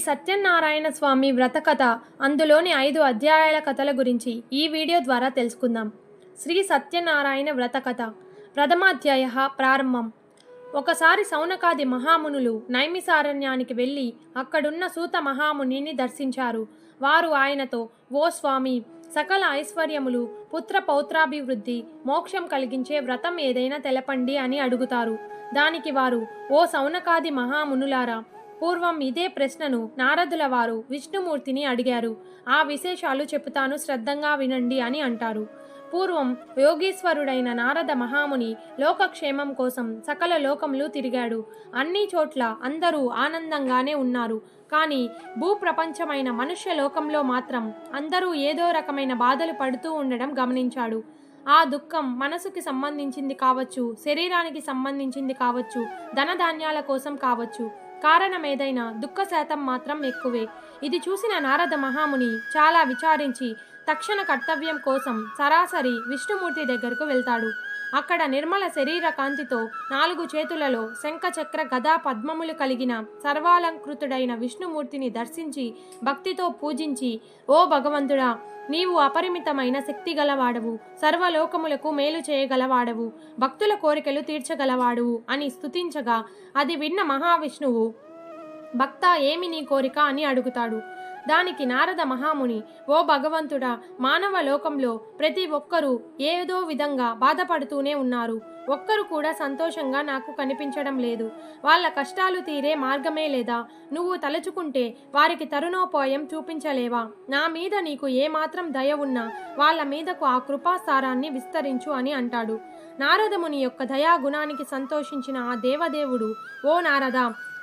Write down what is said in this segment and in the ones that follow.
శ్రీ సత్యనారాయణ స్వామి వ్రత కథ అందులోని ఐదు అధ్యాయాల కథల గురించి ఈ వీడియో ద్వారా తెలుసుకుందాం. శ్రీ సత్యనారాయణ వ్రత కథ ప్రథమాధ్యాయ ప్రారంభం. ఒకసారి సౌనకాది మహామునులు నైమిసారణ్యానికి వెళ్ళి అక్కడున్న సూత మహామునిని దర్శించారు. వారు ఆయనతో ఓ స్వామి సకల ఐశ్వర్యములు పుత్ర పౌత్రాభివృద్ధి మోక్షం కలిగించే వ్రతం ఏదైనా తెలపండి అని అడుగుతారు. దానికి వారు ఓ సౌనకాది మహామునులారా పూర్వం ఇదే ప్రశ్నను నారదుల వారు విష్ణుమూర్తిని అడిగారు. ఆ విశేషాలు చెబుతాను శ్రద్ధంగా వినండి అని అంటారు. పూర్వం యోగీశ్వరుడైన నారద మహాముని లోకక్షేమం కోసం సకల లోకములు తిరిగాడు. అన్ని చోట్ల అందరూ ఆనందంగానే ఉన్నారు. కానీ భూప్రపంచమైన మనుష్య లోకంలో మాత్రం అందరూ ఏదో రకమైన బాధలు పడుతూ ఉండడం గమనించాడు. ఆ దుఃఖం మనసుకి సంబంధించింది కావచ్చు శరీరానికి సంబంధించింది కావచ్చు ధనధాన్యాల కోసం కావచ్చు. కారణం ఏదైనా దుఃఖ శాతం మాత్రం ఎక్కువే. ఇది చూసిన నారద మహాముని చాలా విచారించి తక్షణ కర్తవ్యం కోసం సరాసరి విష్ణుమూర్తి దగ్గరకు వెళ్తాడు. అక్కడ నిర్మల శరీర కాంతితో నాలుగు చేతులలో శంఖచక్ర గదా పద్మములు కలిగిన సర్వాలంకృతుడైన విష్ణుమూర్తిని దర్శించి భక్తితో పూజించి ఓ భగవంతుడా నీవు అపరిమితమైన శక్తి గలవాడవు సర్వలోకములకు మేలు చేయగలవాడవు భక్తుల కోరికలు తీర్చగలవాడువు అని స్తుతించగా అది విన్న మహావిష్ణువు భక్త ఏమి నీ కోరిక అని అడుగుతాడు. దానికి నారద మహాముని ఓ భగవంతుడా మానవ లోకంలో ప్రతి ఒక్కరూ ఏదో విధంగా బాధపడుతూనే ఉన్నారు. ఒక్కరు కూడా సంతోషంగా నాకు కనిపించడం లేదు. వాళ్ళ కష్టాలు తీరే మార్గమే లేదా? నువ్వు తలుచుకుంటే వారికి తరుణోపాయం చూపించలేవా? నా మీద నీకు ఏమాత్రం దయ ఉన్నా వాళ్ళ మీదకు ఆ కృపాసారాన్ని విస్తరించు అని అంటాడు. నారదముని యొక్క దయాగుణానికి సంతోషించిన ఆ దేవదేవుడు ఓ నారద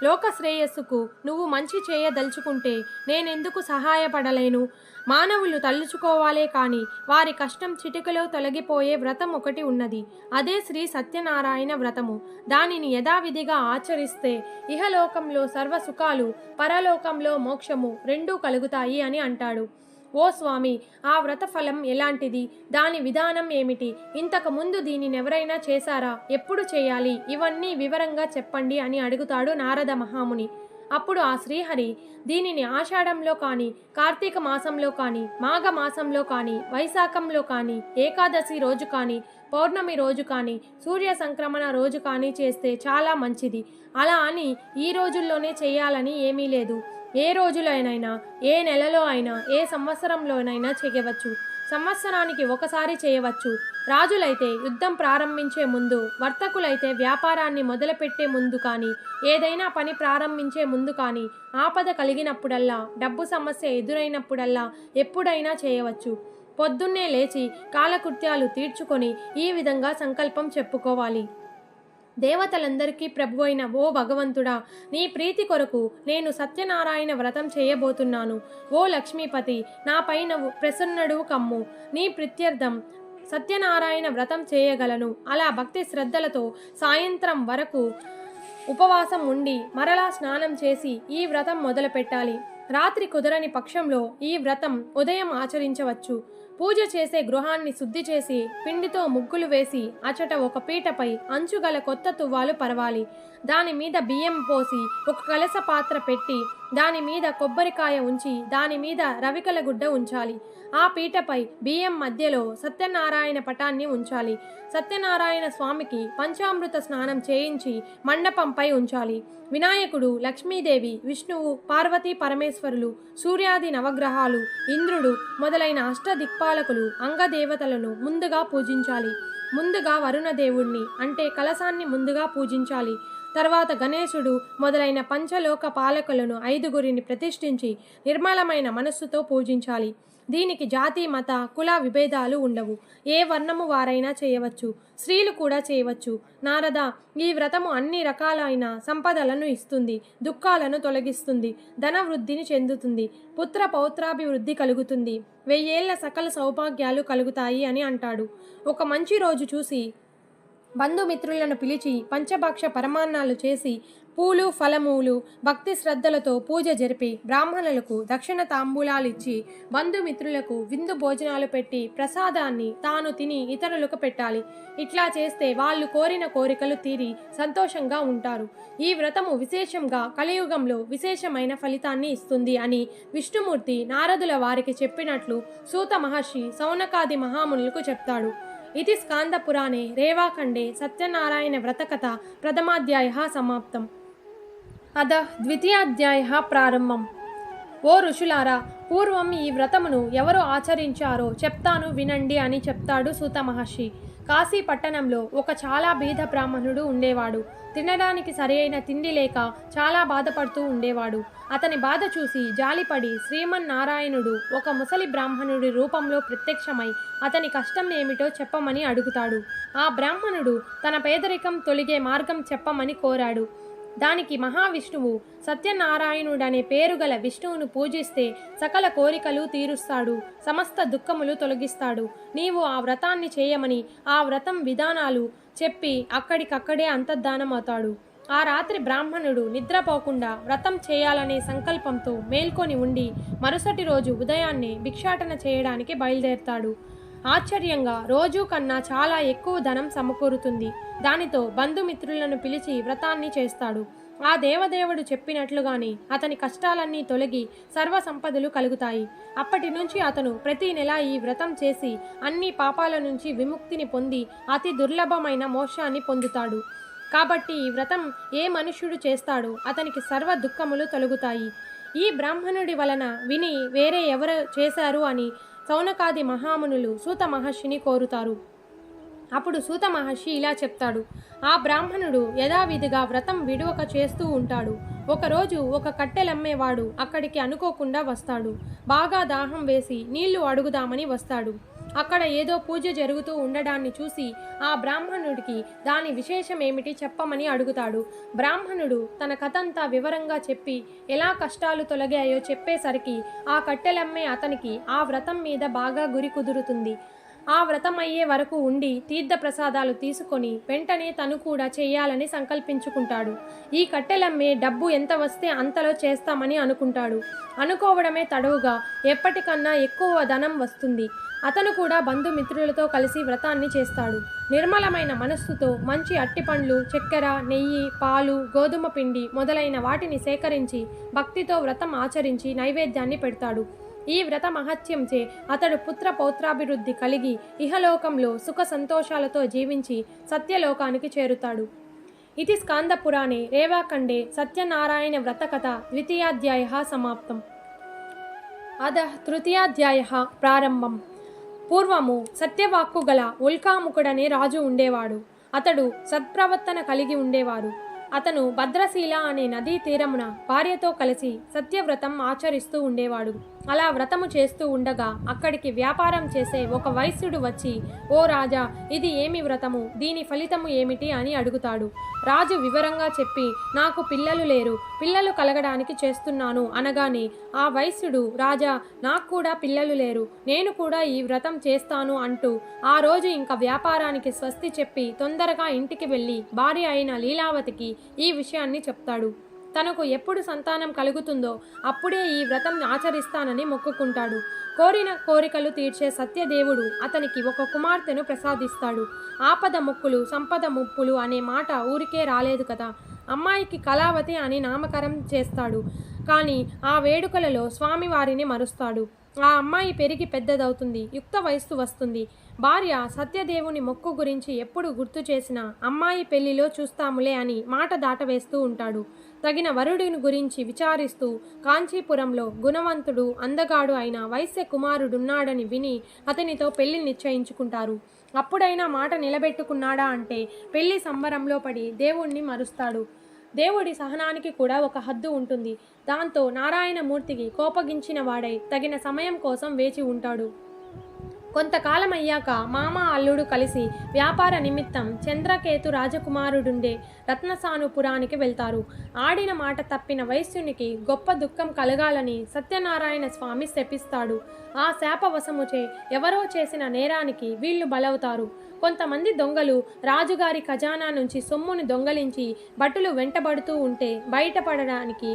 లోక శ్రేయస్సుకు నువ్వు మంచి చేయదలుచుకుంటే నేనెందుకు సహాయపడలేను? మానవులు తల్లుచుకోవాలే కాని వారి కష్టం చిటికలో తొలగిపోయే వ్రతం ఒకటి ఉన్నది. అదే శ్రీ సత్యనారాయణ వ్రతము. దానిని యథావిధిగా ఆచరిస్తే ఇహలోకంలో సర్వసుఖాలు పరలోకంలో మోక్షము రెండూ కలుగుతాయి అని అంటాడు. ఓ స్వామి ఆ వ్రత ఫలం ఎలాంటిది? దాని విధానం ఏమిటి? ఇంతకు ముందు దీనిని ఎవరైనా చేశారా? ఎప్పుడు చేయాలి? ఇవన్నీ వివరంగా చెప్పండి అని అడుగుతాడు నారద మహాముని. అప్పుడు ఆ శ్రీహరి దీనిని ఆషాఢంలో కానీ కార్తీక మాసంలో కానీ మాఘ మాసంలో కానీ వైశాఖంలో కానీ ఏకాదశి రోజు కానీ పౌర్ణమి రోజు కానీ సూర్య సంక్రమణ రోజు కానీ చేస్తే చాలా మంచిది. అలా అని ఈ రోజుల్లోనే చేయాలని ఏమీ లేదు. ఏ రోజులోనైనా ఏ నెలలో అయినా ఏ సంవత్సరంలోనైనా చేయవచ్చు. సంవత్సరానికి ఒకసారి చేయవచ్చు. రాజులైతే యుద్ధం ప్రారంభించే ముందు వర్తకులైతే వ్యాపారాన్ని మొదలుపెట్టే ముందు కానీ ఏదైనా పని ప్రారంభించే ముందు కానీ ఆపద కలిగినప్పుడల్లా డబ్బు సమస్య ఎదురైనప్పుడల్లా ఎప్పుడైనా చేయవచ్చు. పొద్దున్నే లేచి కాలకృత్యాలు తీర్చుకొని ఈ విధంగా సంకల్పం చెప్పుకోవాలి. దేవతలందరికీ ప్రభు అయిన ఓ భగవంతుడా నీ ప్రీతి కొరకు నేను సత్యనారాయణ వ్రతం చేయబోతున్నాను. ఓ లక్ష్మీపతి నా పైన ప్రసన్నుడు కమ్ము. నీ ప్రత్యర్థం సత్యనారాయణ వ్రతం చేయగలను. అలా భక్తి శ్రద్ధలతో సాయంత్రం వరకు ఉపవాసం ఉండి మరలా స్నానం చేసి ఈ వ్రతం మొదలు పెట్టాలి రాత్రి కుదరని పక్షంలో ఈ వ్రతం ఉదయం ఆచరించవచ్చు. పూజ చేసే గృహాన్ని శుద్ధి చేసి పిండితో ముగ్గులు వేసి అచట ఒక పీటపై అంచుగల కొత్త తువ్వాలు పరవాలి. దాని మీద బియ్యం పోసి ఒక కలస పాత్ర పెట్టి దాని మీద కొబ్బరికాయ ఉంచి దాని మీద రవికల గుడ్డ ఉంచాలి. ఆ పీటపై బియ్యం మధ్యలో సత్యనారాయణ పటాన్ని ఉంచాలి. సత్యనారాయణ స్వామికి పంచామృత స్నానం చేయించి మండపంపై ఉంచాలి. వినాయకుడు లక్ష్మీదేవి విష్ణువు పార్వతీ పరమేశ్వరులు సూర్యాది నవగ్రహాలు ఇంద్రుడు మొదలైన అష్టదిక్పాలకులు అంగదేవతలను ముందుగా పూజించాలి. ముందుగా వరుణదేవుణ్ణి అంటే కలశాన్ని ముందుగా పూజించాలి. తర్వాత గణేశుడు మొదలైన పంచలోక పాలకులను ఐదుగురిని ప్రతిష్ఠించి నిర్మలమైన మనస్సుతో పూజించాలి. దీనికి జాతి మత కుల విభేదాలు ఉండవు. ఏ వర్ణము వారైనా చేయవచ్చు. స్త్రీలు కూడా చేయవచ్చు. నారద ఈ వ్రతము అన్ని రకాలైన సంపదలను ఇస్తుంది దుఃఖాలను తొలగిస్తుంది ధన వృద్ధిని చెందుతుంది పుత్ర పౌత్రాభివృద్ధి కలుగుతుంది. వెయ్యేళ్ళ సకల సౌభాగ్యాలు కలుగుతాయి అని అంటాడు. ఒక మంచి రోజు చూసి బంధుమిత్రులను పిలిచి పంచభక్ష పరమాన్నాలు చేసి పూలు ఫలమూలు భక్తి శ్రద్ధలతో పూజ జరిపి బ్రాహ్మణులకు దక్షిణ తాంబూలాలిచ్చి బంధుమిత్రులకు విందు భోజనాలు పెట్టి ప్రసాదాన్ని తాను తిని ఇతరులకు పెట్టాలి. ఇట్లా చేస్తే వాళ్ళు కోరిన కోరికలు తీరి సంతోషంగా ఉంటారు. ఈ వ్రతము విశేషంగా కలియుగంలో విశేషమైన ఫలితాన్ని ఇస్తుంది అని విష్ణుమూర్తి నారదుల వారికి చెప్పినట్లు సూత మహర్షి సౌనకాది మహామునులకు చెప్తాడు. ఇది స్కాంద పురాణే రేవాఖండే సత్యనారాయణ వ్రతకథ ప్రథమాధ్యాయ సమాప్తం. అద ద్వితీయాధ్యాయ ప్రారంభం. ఓ ఋషులారా పూర్వం ఈ వ్రతమును ఎవరు ఆచరించారో చెప్తాను వినండి అని చెప్తాడు సూత మహర్షి. కాశీ పట్టణంలో ఒక చాలా బీద బ్రాహ్మణుడు ఉండేవాడు. తినడానికి సరైన తిండి లేక చాలా బాధపడుతూ ఉండేవాడు. అతని బాధ చూసి జాలిపడి శ్రీమన్నారాయణుడు ఒక ముసలి బ్రాహ్మణుడి రూపంలో ప్రత్యక్షమై అతని కష్టం ఏమిటో చెప్పమని అడుగుతాడు. ఆ బ్రాహ్మణుడు తన పేదరికం తొలిగే మార్గం చెప్పమని కోరాడు. దానికి మహావిష్ణువు సత్యనారాయణుడనే పేరు గల విష్ణువును పూజిస్తే సకల కోరికలు తీరుస్తాడు సమస్త దుఃఖములు తొలగిస్తాడు. నీవు ఆ వ్రతాన్ని చేయమని ఆ వ్రతం విధానాలు చెప్పి అక్కడికక్కడే అంతర్ధానమవుతాడు. ఆ రాత్రి బ్రాహ్మణుడు నిద్రపోకుండా వ్రతం చేయాలనే సంకల్పంతో మేల్కొని ఉండి మరుసటి రోజు ఉదయాన్నే భిక్షాటన చేయడానికి బయలుదేరతాడు. ఆశ్చర్యంగా రోజు కన్నా చాలా ఎక్కువ ధనం సమకూరుతుంది. దానితో బంధుమిత్రులను పిలిచి వ్రతాన్ని చేస్తాడు. ఆ దేవదేవుడు చెప్పినట్లుగానే అతని కష్టాలన్నీ తొలగి సర్వ సంపదలు కలుగుతాయి. అప్పటి నుంచి అతను ప్రతి నెల ఈ వ్రతం చేసి అన్ని పాపాల నుంచి విముక్తిని పొంది అతి దుర్లభమైన మోక్షాన్ని పొందుతాడు. కాబట్టి ఈ వ్రతం ఏ మనుష్యుడు చేస్తాడో అతనికి సర్వ దుఃఖములు తొలగుతాయి. ఈ బ్రాహ్మణుడి వలన విని వేరే ఎవరు చేశారు అని సౌనకాది మహామునులు సూత మహర్షిని కోరుతారు. అప్పుడు సూత మహర్షి ఇలా చెప్తాడు. ఆ బ్రాహ్మణుడు యథావిధిగా వ్రతం విడువక చేస్తూ ఉంటాడు. ఒకరోజు ఒక కట్టెలమ్మేవాడు అక్కడికి అనుకోకుండా వస్తాడు. బాగా దాహం వేసి నీళ్ళు అడుగుదామని వస్తాడు. అక్కడ ఏదో పూజ జరుగుతూ ఉండడాన్ని చూసి ఆ బ్రాహ్మణుడికి దాని విశేషమేమిటి చెప్పమని అడుగుతాడు. బ్రాహ్మణుడు తన కథంతా వివరంగా చెప్పి ఎలా కష్టాలు తొలగాయో చెప్పేసరికి ఆ కట్టెలమ్మే అతనికి ఆ వ్రతం మీద బాగా గురి కుదురుతుంది. ఆ వ్రతం అయ్యే వరకు ఉండి తీర్థ ప్రసాదాలు తీసుకొని వెంటనే తను కూడా చేయాలని సంకల్పించుకుంటాడు. ఈ కట్టెలమ్మే డబ్బు ఎంత వస్తే అంతలో చేస్తామని అనుకుంటాడు. అనుకోవడమే తడవుగా ఎప్పటికన్నా ఎక్కువ ధనం వస్తుంది. అతను కూడా బంధుమిత్రులతో కలిసి వ్రతాన్ని చేస్తాడు. నిర్మలమైన మనస్సుతో మంచి అట్టిపండ్లు చక్కెర నెయ్యి పాలు గోధుమ పిండి మొదలైన వాటిని సేకరించి భక్తితో వ్రతం ఆచరించి నైవేద్యాన్ని పెడతాడు. ఈ వ్రత మహత్యంచే అతడు పుత్ర పౌత్రాభివృద్ధి కలిగి ఇహలోకంలో సుఖ సంతోషాలతో జీవించి సత్యలోకానికి చేరుతాడు. ఇది స్కాంద పురాణే. రేవాఖండే సత్యనారాయణ వ్రతకథ ద్వితీయాధ్యాయ సమాప్తం. అద తృతీయాధ్యాయ ప్రారంభం. పూర్వము సత్యవాక్కు గల ఉల్కాముకుడనే రాజు ఉండేవాడు. అతడు సత్ప్రవర్తన కలిగి ఉండేవాడు అతను భద్రశీల అనే నదీ తీరమున భార్యతో కలిసి సత్యవ్రతం ఆచరిస్తూ ఉండేవాడు. అలా వ్రతము చేస్తూ ఉండగా అక్కడికి వ్యాపారం చేసే ఒక వైశ్యుడు వచ్చి ఓ రాజా ఇది ఏమి వ్రతము? దీని ఫలితము ఏమిటి? అని అడుగుతాడు. రాజు వివరంగా చెప్పి నాకు పిల్లలు లేరు. పిల్లలు కలగడానికి చేస్తున్నాను అనగానే ఆ వైశ్యుడు రాజా నాకు కూడా పిల్లలు లేరు. నేను కూడా ఈ వ్రతం చేస్తాను అంటూ ఆ రోజు ఇంకా వ్యాపారానికి స్వస్తి చెప్పి తొందరగా ఇంటికి వెళ్ళి భార్య అయిన లీలావతికి ఈ విషయాన్ని చెప్తాడు. తనకు ఎప్పుడు సంతానం కలుగుతుందో అప్పుడే ఈ వ్రతం ఆచరిస్తానని మొక్కుకుంటాడు. కోరిన కోరికలు తీర్చే సత్యదేవుడు అతనికి ఒక కుమార్తెను ప్రసాదిస్తాడు. ఆపద ముక్కులు సంపద ముప్పులు అనే మాట ఊరికే రాలేదు కదా. అమ్మాయికి కళావతి అని నామకరం చేస్తాడు. కానీ ఆ వేడుకలలో స్వామివారిని మరుస్తాడు. ఆ అమ్మాయి పెరిగి పెద్దదవుతుంది యుక్త వయస్సు వస్తుంది. భార్య సత్యదేవుని మొక్కు గురించి ఎప్పుడు గుర్తు చేసినా అమ్మాయి పెళ్ళిలో చూస్తాములే అని మాట దాటవేస్తూ ఉంటాడు. తగిన వరుడిని గురించి విచారిస్తూ కాంచీపురంలో గుణవంతుడు అందగాడు అయిన వైశ్య కుమారుడున్నాడని విని అతనితో పెళ్ళి నిశ్చయించుకుంటారు. అప్పుడైనా మాట నిలబెట్టుకున్నాడా అంటే పెళ్ళి సంబరంలో పడి దేవుణ్ణి మరుస్తాడు. దేవుడి సహనానికి కూడా ఒక హద్దు ఉంటుంది. దాంతో నారాయణమూర్తికి కోపగించిన వాడై తగిన సమయం కోసం వేచి ఉంటాడు. కొంతకాలం అయ్యాక మామ అల్లుడు కలిసి వ్యాపార నిమిత్తం చంద్రకేతు రాజకుమారుడుండే రత్నసానుపురానికి వెళ్తారు. ఆడిన మాట తప్పిన వైశ్యునికి గొప్ప దుఃఖం కలగాలని సత్యనారాయణ స్వామి శపిస్తాడు. ఆ శాపవశముచే ఎవరో చేసిన నేరానికి వీళ్ళు బలవుతారు. కొంతమంది దొంగలు రాజుగారి ఖజానా నుంచి సొమ్మును దొంగలించి భటులు వెంటబడుతూ ఉంటే బయటపడడానికి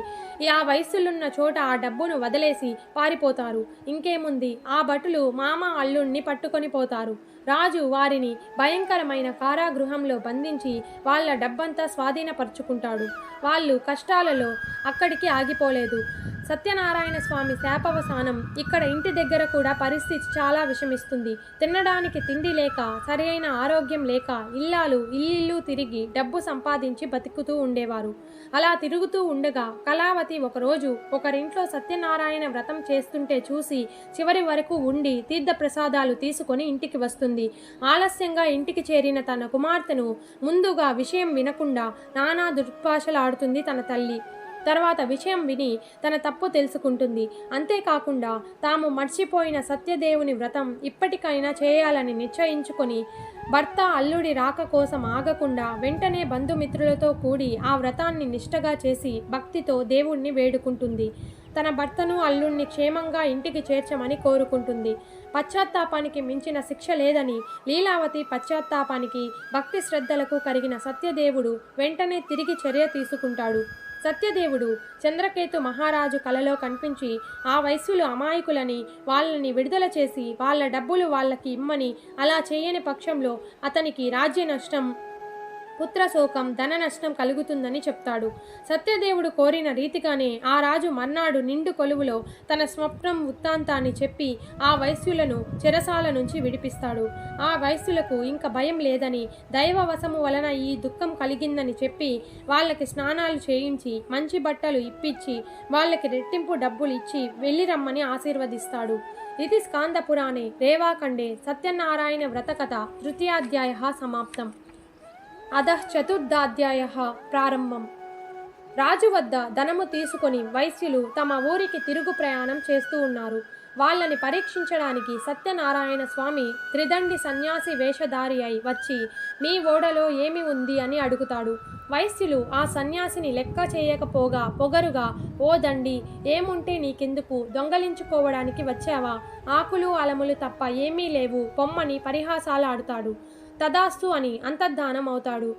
ఆ వయస్సులున్న చోట ఆ డబ్బును వదిలేసి పారిపోతారు. ఇంకేముంది? ఆ భటులు మామ అల్లుణ్ణి పట్టుకొని పోతారు. రాజు వారిని భయంకరమైన కారాగృహంలో బంధించి వాళ్ళ డబ్బంతా స్వాధీనపరుచుకుంటాడు. వాళ్ళు కష్టాలలో అక్కడికి ఆగిపోలేదు. సత్యనారాయణ స్వామి శాపవసానం ఇక్కడ ఇంటి దగ్గర కూడా పరిస్థితి చాలా విషమిస్తుంది. తినడానికి తిండి లేక సరైన ఆరోగ్యం లేక ఇల్లాలు ఇల్లు తిరిగి డబ్బు సంపాదించి బతుకుతూ ఉండేవారు. అలా తిరుగుతూ ఉండగా కళావతి ఒకరోజు ఒకరింట్లో సత్యనారాయణ వ్రతం చేస్తుంటే చూసి చివరి వరకు ఉండి తీర్థప్రసాదాలు తీసుకొని ఇంటికి వస్తుంది. ఆలస్యంగా ఇంటికి చేరిన తన కుమార్తెను ముందుగా విషయం వినకుండా నానా దుర్భాషలాడుతుంది తన తల్లి. తర్వాత విషయం విని తన తప్పు తెలుసుకుంటుంది. అంతేకాకుండా తాము మర్చిపోయిన సత్యదేవుని వ్రతం ఇప్పటికైనా చేయాలని నిశ్చయించుకొని భర్త అల్లుడి రాక కోసం ఆగకుండా వెంటనే బంధుమిత్రులతో కూడి ఆ వ్రతాన్ని నిష్టగా చేసి భక్తితో దేవుణ్ణి వేడుకుంటుంది. తన భర్తను అల్లుణ్ణి క్షేమంగా ఇంటికి చేర్చమని కోరుకుంటుంది. పశ్చాత్తాపానికి మించిన శిక్ష లేదని లీలావతి పశ్చాత్తాపానికి భక్తి శ్రద్ధలకు కరిగిన సత్యదేవుడు వెంటనే తిరిగి చర్య తీసుకుంటాడు. సత్యదేవుడు చంద్రకేతు మహారాజు కలలో కనిపించి ఆ వయస్సులు అమాయకులని వాళ్ళని విడుదల చేసి వాళ్ళ డబ్బులు వాళ్ళకి ఇమ్మని అలా చేయని పక్షంలో అతనికి రాజ్య నష్టం పుత్రశోకం ధన నష్టం కలుగుతుందని చెప్తాడు. సత్యదేవుడు కోరిన రీతిగానే ఆ రాజు మర్నాడు నిండు కొలువులో తన స్వప్నం వృత్తాంతాన్ని చెప్పి ఆ వైశ్యులను చెరసాల నుంచి విడిపిస్తాడు. ఆ వైశ్యులకు ఇంక భయం లేదని దైవవశము వలన ఈ దుఃఖం కలిగిందని చెప్పి వాళ్ళకి స్నానాలు చేయించి మంచి బట్టలు ఇప్పించి వాళ్ళకి రెట్టింపు డబ్బులు ఇచ్చి వెళ్ళి రమ్మని ఆశీర్వదిస్తాడు. ఇది స్కాంద పురాణే. రేవాఖండే సత్యనారాయణ వ్రతకథ తృతీయాధ్యాయ సమాప్తం. అధః చతుర్థాధ్యాయ ప్రారంభం. రాజు వద్ద ధనము తీసుకొని వైశ్యులు తమ ఊరికి తిరుగు ప్రయాణం చేస్తూ ఉన్నారు. వాళ్ళని పరీక్షించడానికి సత్యనారాయణ స్వామి త్రిదండి సన్యాసి వేషధారి అయి వచ్చి మీ ఓడలో ఏమి ఉంది? అని అడుగుతాడు. వైశ్యులు ఆ సన్యాసిని లెక్క చేయకపోగా పొగరుగా ఓ దండి ఏముంటే నీకెందుకు? దొంగలించుకోవడానికి వచ్చావా? ఆకులు అలములు తప్ప ఏమీ లేవు. పొమ్మని పరిహాసాలు ఆడుతాడు. తదాస్తు అని అంతర్ధానం అవుతాడు.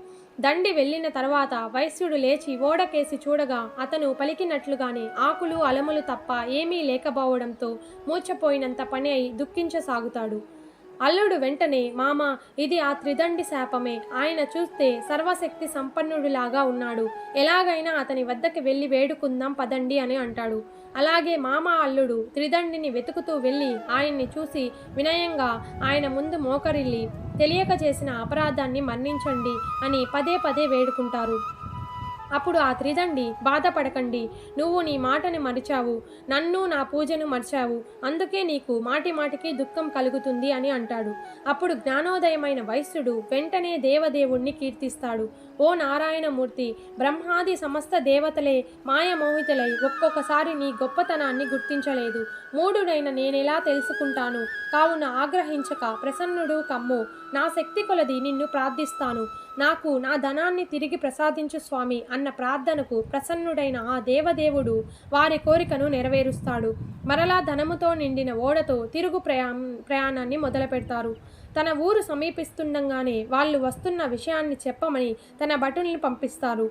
దండి వెళ్ళిన తర్వాత వైశ్యుడు లేచి ఓడకేసి చూడగా అతను పలికినట్లుగానే ఆకులు అలములు తప్ప ఏమీ లేకపోవడంతో మూర్చపోయినంత పని అయి దుఃఖించసాగుతాడు. అల్లుడు వెంటనే మామ ఇది ఆ త్రిదండి శాపమే. ఆయన చూస్తే సర్వశక్తి సంపన్నుడిలాగా ఉన్నాడు. ఎలాగైనా అతని వద్దకి వెళ్ళి వేడుకుందాం పదండి అని అంటాడు. అలాగే మామ అల్లుడు త్రిదండిని వెతుకుతూ వెళ్ళి ఆయన్ని చూసి వినయంగా ఆయన ముందు మోకరిల్లి తెలియక చేసిన అపరాధాన్ని మన్నించండి అని పదే పదే వేడుకుంటారు. అప్పుడు ఆ త్రిదండి బాధపడకండి. నువ్వు నీ మాటని మరిచావు. నన్ను నా పూజను మరిచావు. అందుకే నీకు మాటి మాటికి దుఃఖం కలుగుతుంది అని అంటాడు. అప్పుడు జ్ఞానోదయమైన వైశ్యుడు వెంటనే దేవదేవుణ్ణి కీర్తిస్తాడు. ఓ నారాయణమూర్తి బ్రహ్మాది సమస్త దేవతలే మాయమోహితులై ఒక్కొక్కసారి నీ గొప్పతనాన్ని గుర్తించలేదు. మూడునైన నేనెలా తెలుసుకుంటాను? కావున ఆగ్రహించక ప్రసన్నుడు కమ్ము. నా శక్తి కొలది నిన్ను ప్రార్థిస్తాను. నాకు నా ధనాన్ని తిరిగి ప్రసాదించు స్వామి అన్న ప్రార్థనకు ప్రసన్నుడైన ఆ దేవదేవుడు వారి కోరికను నెరవేరుస్తాడు. మరలా ధనముతో నిండిన ఓడతో తిరుగు ప్రయా ప్రయాణాన్ని మొదలు పెడతారు తన ఊరు సమీపిస్తుండగానే వాళ్ళు వస్తున్న విషయాన్ని చెప్పమని తన భటుల్ని పంపిస్తారు.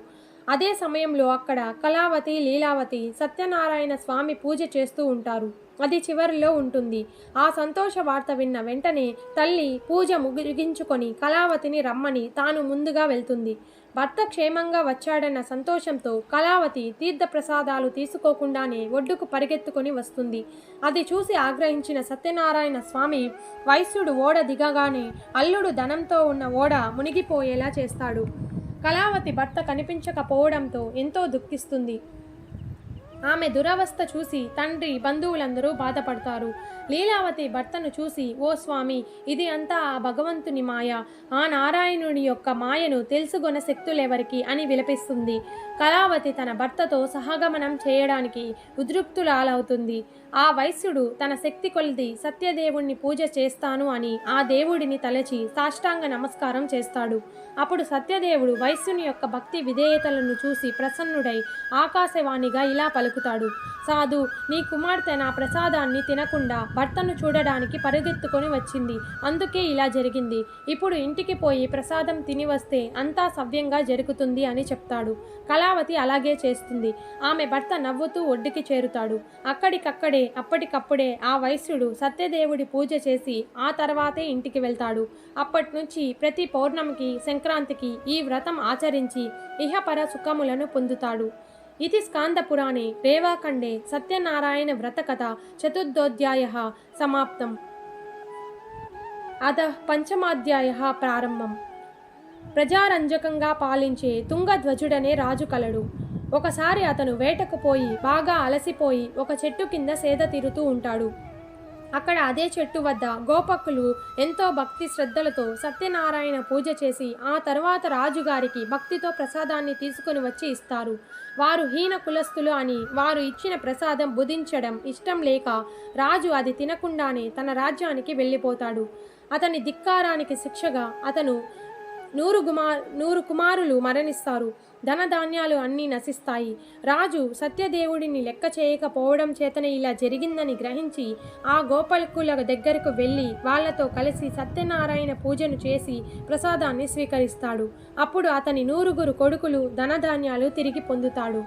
అదే సమయంలో అక్కడ కళావతి లీలావతి సత్యనారాయణ స్వామి పూజ చేస్తూ ఉంటారు. అది చివరిలో ఉంటుంది. ఆ సంతోష వార్త విన్న వెంటనే తల్లి పూజ ముగించుకొని కళావతిని రమ్మని తాను ముందుగా వెళ్తుంది. భర్త క్షేమంగా వచ్చాడన్న సంతోషంతో కళావతి తీర్థప్రసాదాలు తీసుకోకుండానే ఒడ్డుకు పరిగెత్తుకొని వస్తుంది. అది చూసి ఆగ్రహించిన సత్యనారాయణ స్వామి వైశ్యుడు ఓడ దిగగానే అల్లుడు ధనంతో ఉన్న ఓడ మునిగిపోయేలా చేస్తాడు. కళావతి భర్త కనిపించకపోవడంతో ఎంతో దుఃఖిస్తుంది. ఆమె దురవస్థ చూసి తండ్రి బంధువులందరూ బాధపడతారు. లీలావతి భర్తను చూసి ఓ స్వామి ఇది అంతా ఆ భగవంతుని మాయ. ఆ నారాయణుని యొక్క మాయను తెలుసుగొన శక్తులెవరికి? అని విలపిస్తుంది. కళావతి తన భర్తతో సహగమనం చేయడానికి ఉద్రిక్తులాలవుతుంది ఆ వైశ్యుడు తన శక్తి కొలిది సత్యదేవుణ్ణి పూజ చేస్తాను అని ఆ దేవుడిని తలచి సాష్టాంగ నమస్కారం చేస్తాడు. అప్పుడు సత్యదేవుడు వైశ్యుని యొక్క భక్తి విధేయతలను చూసి ప్రసన్నుడై ఆకాశవాణిగా ఇలా పలుకుతాడు. సాధు నీ కుమార్తె నా ప్రసాదాన్ని తినకుండా భర్తను చూడడానికి పరిగెత్తుకొని వచ్చింది. అందుకే ఇలా జరిగింది. ఇప్పుడు ఇంటికి పోయి ప్రసాదం తిని వస్తే అంతా సవ్యంగా జరుగుతుంది అని చెప్తాడు. కళావతి అలాగే చేస్తుంది. ఆమె భర్త నవ్వుతూ ఒడ్డుకి చేరుతాడు. అక్కడికక్కడే అప్పటికప్పుడే ఆ వైశ్యుడు సత్యదేవుడి పూజ చేసి ఆ తర్వాతే ఇంటికి వెళ్తాడు. అప్పటి నుంచి ప్రతి పౌర్ణమికి సంక్రాంతికి ఈ వ్రతం ఆచరించి ఇహపర సుఖములను పొందుతాడు. ఇది స్కాందపురాణే రేవాఖండే సత్యనారాయణ వ్రతకథ చతుర్థోధ్యాయ సమాప్తం. అత పంచమాధ్యాయ ప్రారంభం. ప్రజారంజకంగా పాలించే తుంగధ్వజుడనే రాజు కలడు. ఒకసారి అతను వేటకు పోయి బాగా అలసిపోయి ఒక చెట్టు కింద సేద తీరుతూ ఉంటాడు. అక్కడ అదే చెట్టు వద్ద గోపక్కులు ఎంతో భక్తి శ్రద్ధలతో సత్యనారాయణ పూజ చేసి ఆ తర్వాత రాజుగారికి భక్తితో ప్రసాదాన్ని తీసుకుని వచ్చి ఇస్తారు. వారు హీన కులస్తులు అని వారు ఇచ్చిన ప్రసాదం బుధించడం ఇష్టం లేక రాజు అది తినకుండానే తన రాజ్యానికి వెళ్ళిపోతాడు. అతని ధిక్కారానికి శిక్షగా అతను నూరు కుమార్ నూరు కుమారులు మరణిస్తారు. ధనధాన్యాలు అన్నీ నశిస్తాయి. రాజు సత్యదేవుడిని లెక్క చేయకపోవడం చేతనే ఇలా జరిగిందని గ్రహించి ఆ గోపాలకుల దగ్గరకు వెళ్ళి వాళ్ళతో కలిసి సత్యనారాయణ పూజను చేసి ప్రసాదాన్ని స్వీకరిస్తాడు. అప్పుడు అతని నూరుగురు కొడుకులు ధనధాన్యాలు తిరిగి పొందుతాడు.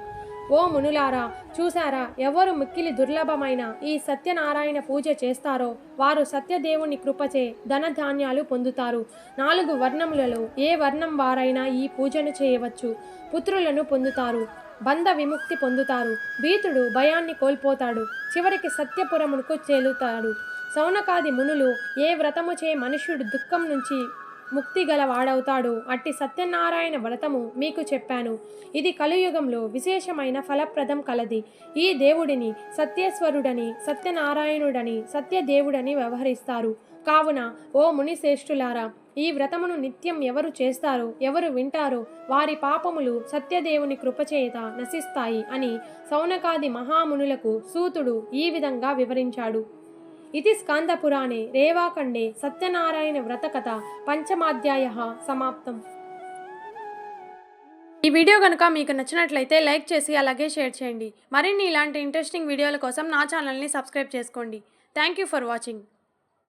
ఓ మునులారా చూసారా ఎవరు మిక్కిలి దుర్లభమైన ఈ సత్యనారాయణ పూజ చేస్తారో? వారు సత్యదేవుని కృపచే ధనధాన్యాలు పొందుతారు. నాలుగు వర్ణములలో ఏ వర్ణం వారైనా ఈ పూజను చేయవచ్చు. పుత్రులను పొందుతారు. బంధ విముక్తి పొందుతారు. భీతుడు భయాన్ని కోల్పోతాడు. చివరికి సత్యపురమునకు చేలుతాడు. సౌనకాది మునులు ఏ వ్రతము చే మనుష్యుడు దుఃఖం నుంచి ముక్తి గలవాడవుతాడు అట్టి సత్యనారాయణ వ్రతము మీకు చెప్పాను. ఇది కలియుగంలో విశేషమైన ఫలప్రదం కలది. ఈ దేవుడిని సత్యేశ్వరుడని సత్యనారాయణుడని సత్యదేవుడని వ్యవహరిస్తారు. కావున ఓ మునిశ్రేష్ఠులారా ఈ వ్రతమును నిత్యం ఎవరు చేస్తారో ఎవరు వింటారో వారి పాపములు సత్యదేవుని కృపచేత నశిస్తాయి అని సౌనకాది మహామునులకు సూతుడు ఈ విధంగా వివరించాడు. ఇది స్కాందపురాణే రేవాఖండే సత్యనారాయణ వ్రతకథ పంచమాధ్యాయ సమాప్తం. ఈ వీడియో కనుక మీకు నచ్చినట్లయితే లైక్ చేసి అలాగే షేర్ చేయండి. మరిన్ని ఇలాంటి ఇంట్రెస్టింగ్ వీడియోల కోసం నా ఛానల్ని సబ్స్క్రైబ్ చేసుకోండి. Thank you for watching.